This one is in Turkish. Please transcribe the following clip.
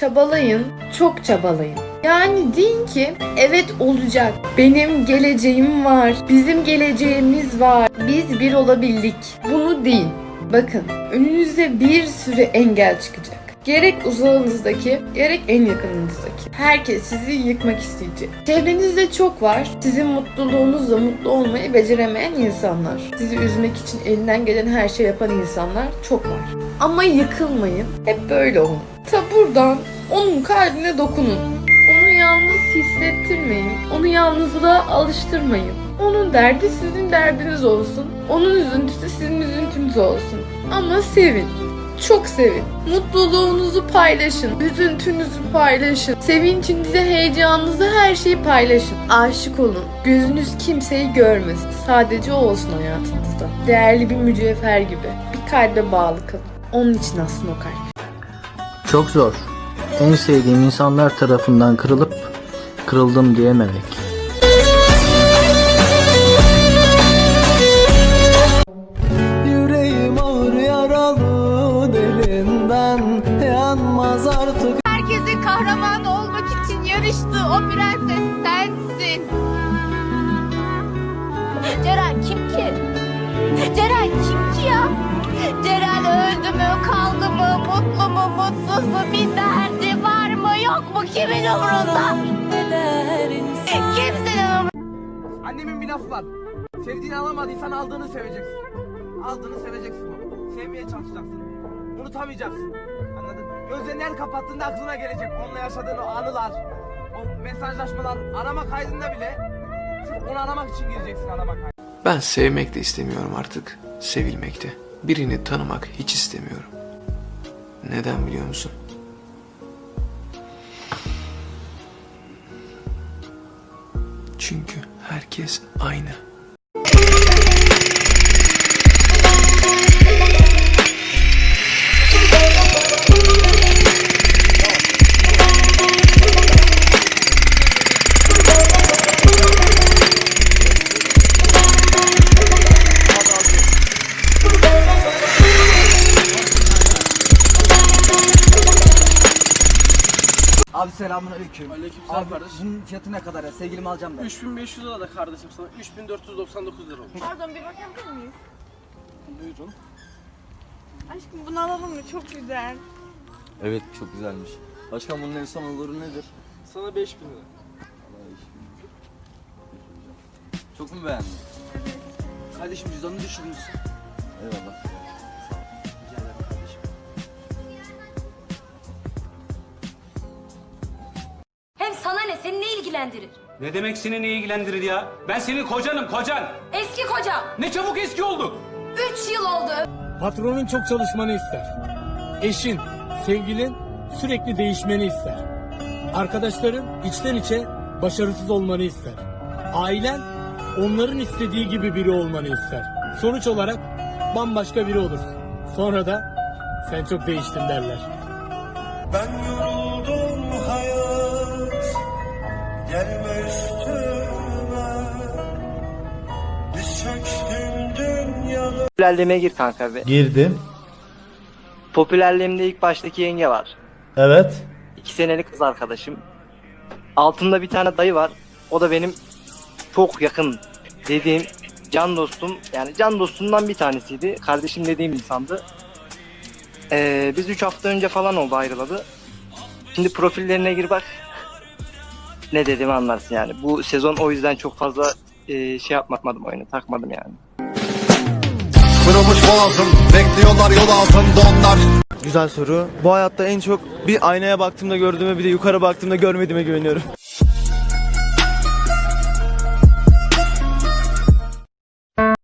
Çabalayın, çok çabalayın. Yani deyin ki evet olacak. Benim geleceğim var. Bizim geleceğimiz var. Biz bir olabildik. Bunu deyin. Bakın önünüze bir sürü engel çıkacak. Gerek uzağınızdaki, gerek en yakınınızdaki. Herkes sizi yıkmak isteyecek. Çevrenizde çok var. Sizin mutluluğunuzla mutlu olmayı beceremeyen insanlar. Sizi üzmek için elinden gelen her şey yapan insanlar çok var. Ama yıkılmayın. Hep böyle olun. Ta buradan onun kalbine dokunun. Onu yalnız hissettirmeyin. Onu yalnızlığa alıştırmayın. Onun derdi sizin derdiniz olsun. Onun üzüntüsü sizin üzüntünüz olsun. Ama sevin. Çok sevin. Mutluluğunuzu paylaşın. Üzüntünüzü paylaşın. Sevincinizi, heyecanınızı her şeyi paylaşın. Aşık olun. Gözünüz kimseyi görmesin. Sadece o olsun hayatınızda. Değerli bir mücevher gibi. Bir kalbe bağlı kalın. Onun için aslında o kalp. Çok zor. En sevdiğim insanlar tarafından kırılıp kırıldım diyememek. Yüreğim ağır yaralı derinden Yanmaz artık Herkesin kahraman olmak için yarıştığı o prenses sensin. Ceren kim ki? Ceren kim ki ya? Ceren öldü mü, kaldı mı, mutlu mu, mutsuz mu, bir derdi var mı, yok mu, kimin umurunda? Kimsenin umurunda. Annemin bir lafı var. Sevdiğini alamadıysan aldığını seveceksin. Aldığını seveceksin baba. Sevmeye çalışacaksın. Unutamayacaksın. Anladın? Gözlerini her kapattığında aklına gelecek. Onunla yaşadığın o anılar, o mesajlaşmalar, arama kaydında bile sırf onu aramak için gireceksin arama kaydına. Ben sevmek de istemiyorum artık. Sevilmek de. Birini tanımak hiç istemiyorum. Neden biliyor musun? Çünkü herkes aynı. Abi selamun aleyküm. Aleykümselam Abi kardeş. bunun fiyatı ne kadar ya? Sevgilimi alacağım ben. 3500 lira da kardeşim sana 3499 lira olmuş. Pardon bir bakabilir miyiz? Buyurun. Aşkım bunu alalım mı? Çok güzel. Evet çok güzelmiş. Başkan bunun en son oluru nedir? Sana 5000 lira. Çok mu beğendin? Kardeşim cüzdanını düşürmüşsün. Eyvallah. Sana ne? Seni ne ilgilendirir? Ne demek seni ne ilgilendirir ya? Ben senin kocanım kocan. Eski kocam. Ne çabuk eski olduk. Üç yıl oldu. Patronun çok çalışmanı ister. Eşin, sevgilin sürekli değişmeni ister. Arkadaşların içten içe başarısız olmanı ister. Ailen onların istediği gibi biri olmanı ister. Sonuç olarak bambaşka biri olursun. Sonra da sen çok değiştin derler. Ben yoruldum Gelme üstüme Diz çöktüm dünyada Popülerliğime gir kanka be. Girdim. Popülerliğimde ilk baştaki yenge var. Evet. İki senelik kız arkadaşım. Altında bir tane dayı var. O da benim çok yakın dediğim can dostum. Yani can dostumdan bir tanesiydi. Kardeşim dediğim insandı. Ee, biz 3 hafta önce falan oldu ayrıladı. Şimdi profillerine gir bak. Ne dediğimi anlarsın yani. Bu sezon o yüzden çok fazla e, şey yapmadım oyunu. Takmadım yani. Kırılmış boğazım Bekliyorlar yol altında onlar Güzel soru. Bu hayatta en çok bir aynaya baktığımda gördüğüme bir de yukarı baktığımda görmediğime güveniyorum.